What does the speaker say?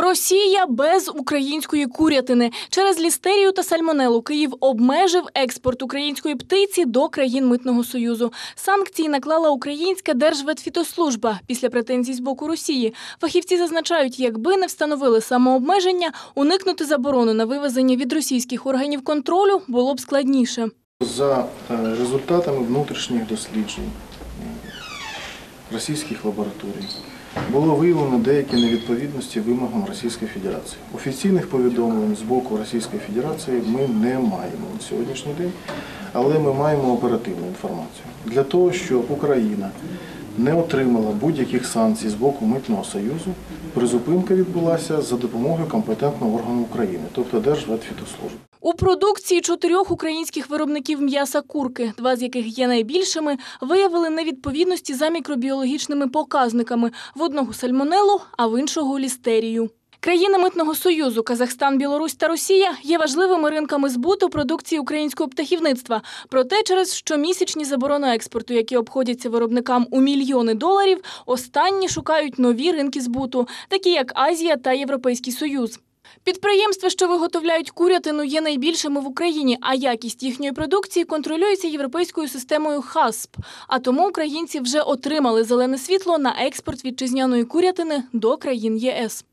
Росія без української курятини через лістерію та сальмонелу Київ обмежив експорт української птиці до країн митного союзу. Санкції наклала українська держветфітослужба після претензій з боку Росії. Фахівці зазначають, якби не встановили самообмеження, уникнути заборону на вивезення від російських органів контролю було б складніше. За е, результатами внутрішніх досліджень е, російських лабораторій було виявлено деякі невідповідності вимогам Російської Федерації. Офіційних повідомлень з боку Російської Федерації ми не маємо на сьогоднішній день, але ми маємо оперативну інформацію для того, щоб Україна не отримала будь-яких санкцій з боку Митного Союзу. Призупинка відбулася за допомогою компетентного органу України, тобто Держветфітослужби. У продукції чотирьох українських виробників м'яса курки, два з яких є найбільшими, виявили невідповідності за мікробіологічними показниками в одного сальмонелу, а в іншого лістерію. Країни митного союзу Казахстан, Білорусь та Росія є важливими ринками збуту продукції українського птахівництва. Проте через щомісячні заборони експорту, які обходяться виробникам у мільйони доларів, останні шукають нові ринки збуту, такі як Азія та Європейський Союз. Підприємства, що виготовляють курятину, є найбільшими в Україні, а якість їхньої продукції контролюється європейською системою ХАСП. А тому українці вже отримали зелене світло на експорт вітчизняної курятини до країн ЄС.